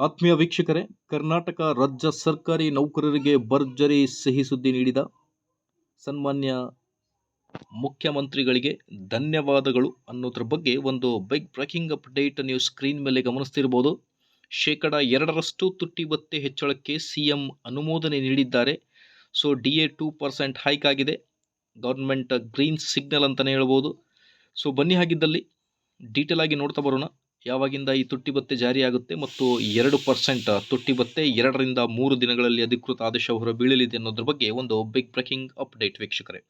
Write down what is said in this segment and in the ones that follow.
ಆತ್ಮೀಯ ವೀಕ್ಷಕರೇ, ಕರ್ನಾಟಕ ರಾಜ್ಯ ಸರ್ಕಾರಿ ನೌಕರರಿಗೆ ಭರ್ಜರಿ ಸಿಹಿ ಸುದ್ದಿ ನೀಡಿದ ಸನ್ಮಾನ್ಯ ಮುಖ್ಯಮಂತ್ರಿಗಳಿಗೆ ಧನ್ಯವಾದಗಳು ಅನ್ನೋದ್ರ ಬಗ್ಗೆ ಒಂದು ಬಿಗ್ ಬ್ರೇಕಿಂಗ್ ಅಪ್ಡೇಟ್ ನೀವು ಸ್ಕ್ರೀನ್ ಮೇಲೆ ಗಮನಿಸ್ತಿರ್ಬೋದು. ಶೇಕಡ ಎರಡರಷ್ಟು ತುಟ್ಟಿ ಬತ್ತೆ ಹೆಚ್ಚಳಕ್ಕೆ ಸಿ ಎಂ ಅನುಮೋದನೆ ನೀಡಿದ್ದಾರೆ. So D A two percent hike ಆಗಿದೆ. ಗೌರ್ಮೆಂಟ್ ಗ್ರೀನ್ ಸಿಗ್ನಲ್ ಅಂತಲೇ ಹೇಳ್ಬೋದು. ಸೊ ಬನ್ನಿ ಹಾಗಿದ್ದಲ್ಲಿ ಡೀಟೇಲ್ ಆಗಿ ನೋಡ್ತಾ ಬರೋಣ. ಯಾವಾಗಿಂದ ಈ ತುಟ್ಟಿ ಭತ್ಯೆ ಜಾರಿಯಾಗುತ್ತೆ ಮತ್ತು ಎರಡು ಪರ್ಸೆಂಟ್ ತುಟ್ಟಿ ಭತ್ಯೆ ಎರಡರಿಂದ ಮೂರು ದಿನಗಳಲ್ಲಿ ಅಧಿಕೃತ ಆದೇಶ ಹೊರಬೀಳಲಿದೆ ಅನ್ನೋದ್ರ ಬಗ್ಗೆ ಒಂದು ಬಿಗ್ ಬ್ರೇಕಿಂಗ್ ಅಪ್ಡೇಟ್ ವೀಕ್ಷಕರೇ.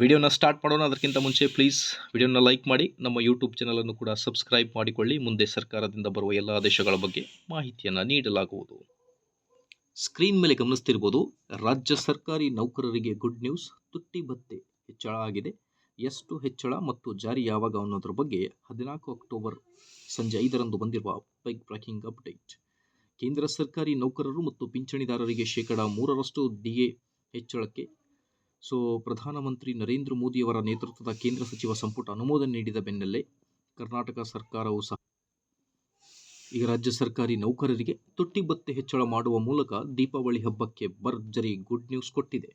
ವಿಡಿಯೋನ ಸ್ಟಾರ್ಟ್ ಮಾಡೋಣ, ಅದಕ್ಕಿಂತ ಮುಂಚೆ ಪ್ಲೀಸ್ ವಿಡಿಯೋನ ಲೈಕ್ ಮಾಡಿ, ನಮ್ಮ ಯೂಟ್ಯೂಬ್ ಚಾನಲನ್ನು ಕೂಡ ಸಬ್ಸ್ಕ್ರೈಬ್ ಮಾಡಿಕೊಳ್ಳಿ, ಮುಂದೆ ಸರ್ಕಾರದಿಂದ ಬರುವ ಎಲ್ಲ ಆದೇಶಗಳ ಬಗ್ಗೆ ಮಾಹಿತಿಯನ್ನು ನೀಡಲಾಗುವುದು. ಸ್ಕ್ರೀನ್ ಮೇಲೆ ಗಮನಿಸ್ತಿರ್ಬೋದು, ರಾಜ್ಯ ಸರ್ಕಾರಿ ನೌಕರರಿಗೆ ಗುಡ್ ನ್ಯೂಸ್ ತುಟ್ಟಿ ಭತ್ತೆ ಹೆಚ್ಚಳ ಆಗಿದೆ. ಎಷ್ಟು ಹೆಚ್ಚಳ ಮತ್ತು ಜಾರಿ ಯಾವಾಗ ಅನ್ನೋದ್ರ ಬಗ್ಗೆ ಹದಿನಾಲ್ಕು ಅಕ್ಟೋಬರ್ ಸಂಜೆ ಐದರಂದು ಬಂದಿರುವ ಬಿಗ್ ಬ್ರೇಕಿಂಗ್ ಅಪ್ಡೇಟ್. ಕೇಂದ್ರ ಸರ್ಕಾರಿ ನೌಕರರು ಮತ್ತು ಪಿಂಚಣಿದಾರರಿಗೆ ಶೇಕಡಾ ಮೂರರಷ್ಟು ಡಿ ಎ ಹೆಚ್ಚಳಕ್ಕೆ. ಸೊ, ಪ್ರಧಾನಮಂತ್ರಿ ನರೇಂದ್ರ ಮೋದಿಯವರ ನೇತೃತ್ವದ ಕೇಂದ್ರ ಸಚಿವ ಸಂಪುಟ ಅನುಮೋದನೆ ನೀಡಿದ ಬೆನ್ನಲ್ಲೇ ಕರ್ನಾಟಕ ಸರ್ಕಾರವು ಸಹ ಈಗ ರಾಜ್ಯ ಸರ್ಕಾರಿ ನೌಕರರಿಗೆ ತುಟ್ಟಿ ಬತ್ತೆ ಹೆಚ್ಚಳ ಮಾಡುವ ಮೂಲಕ ದೀಪಾವಳಿ ಹಬ್ಬಕ್ಕೆ ಭರ್ಜರಿ ಗುಡ್ ನ್ಯೂಸ್ ಕೊಟ್ಟಿದೆ.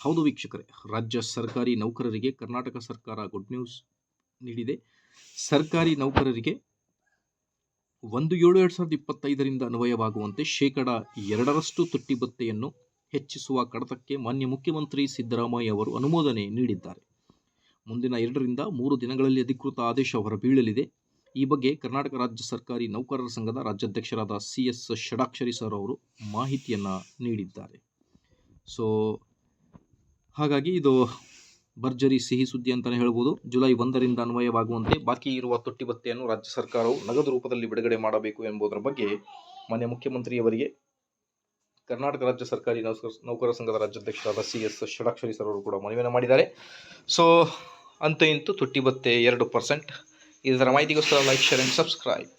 ಹೌದು ವೀಕ್ಷಕರೇ, ರಾಜ್ಯ ಸರ್ಕಾರಿ ನೌಕರರಿಗೆ ಕರ್ನಾಟಕ ಸರ್ಕಾರ ಗುಡ್ ನ್ಯೂಸ್ ನೀಡಿದೆ. ಸರ್ಕಾರಿ ನೌಕರರಿಗೆ ಒಂದು ಏಳು ಎರಡು ಸಾವಿರದ ಇಪ್ಪತ್ತೈದರಿಂದ ಅನ್ವಯವಾಗುವಂತೆ ಶೇಕಡ ಎರಡರಷ್ಟು ತುಟ್ಟಿ ಭತ್ತೆಯನ್ನು ಹೆಚ್ಚಿಸುವ ಕಡತಕ್ಕೆ ಮಾನ್ಯ ಮುಖ್ಯಮಂತ್ರಿ ಸಿದ್ದರಾಮಯ್ಯ ಅವರು ಅನುಮೋದನೆ ನೀಡಿದ್ದಾರೆ. ಮುಂದಿನ ಎರಡರಿಂದ ಮೂರು ದಿನಗಳಲ್ಲಿ ಅಧಿಕೃತ ಆದೇಶ ಹೊರಬೀಳಲಿದೆ. ಈ ಬಗ್ಗೆ ಕರ್ನಾಟಕ ರಾಜ್ಯ ಸರ್ಕಾರಿ ನೌಕರರ ಸಂಘದ ರಾಜ್ಯಾಧ್ಯಕ್ಷರಾದ ಸಿ ಎಸ್ ಷಡಾಕ್ಷರಿ ಸರ್ ಅವರು ಮಾಹಿತಿಯನ್ನು ನೀಡಿದ್ದಾರೆ. ಸೊ ಹಾಗಾಗಿ ಇದು ಭರ್ಜರಿ ಸಿಹಿ ಸುದ್ದಿ ಅಂತಲೇ ಹೇಳ್ಬೋದು. ಜುಲೈ ಒಂದರಿಂದ ಅನ್ವಯವಾಗುವಂತೆ ಬಾಕಿ ಇರುವ ತೊಟ್ಟಿ ಭತ್ಯೆಯನ್ನು ರಾಜ್ಯ ಸರ್ಕಾರವು ನಗದು ರೂಪದಲ್ಲಿ ಬಿಡುಗಡೆ ಮಾಡಬೇಕು ಎಂಬುದರ ಬಗ್ಗೆ ಮಾನ್ಯ ಮುಖ್ಯಮಂತ್ರಿಯವರಿಗೆ ಕರ್ನಾಟಕ ರಾಜ್ಯ ಸರ್ಕಾರಿ ನೌಕರ ಸಂಘದ ರಾಜ್ಯಾಧ್ಯಕ್ಷರಾದ ಸಿ ಎಸ್ ಷಡಾಕ್ಷರಿ ಸರ್ ಅವರು ಕೂಡ ಮನವಿಯನ್ನು ಮಾಡಿದ್ದಾರೆ. ಸೊ, ಅಂತೂ ಇಂತೂ ತುಟ್ಟಿ ಭತ್ತೆ ಎರಡು ಪರ್ಸೆಂಟ್. ಇದರ ಮಾಹಿತಿಗೋಸ್ಕರ ಲೈಕ್ ಶೇರ್ ಆ್ಯಂಡ್ ಸಬ್ಸ್ಕ್ರೈಬ್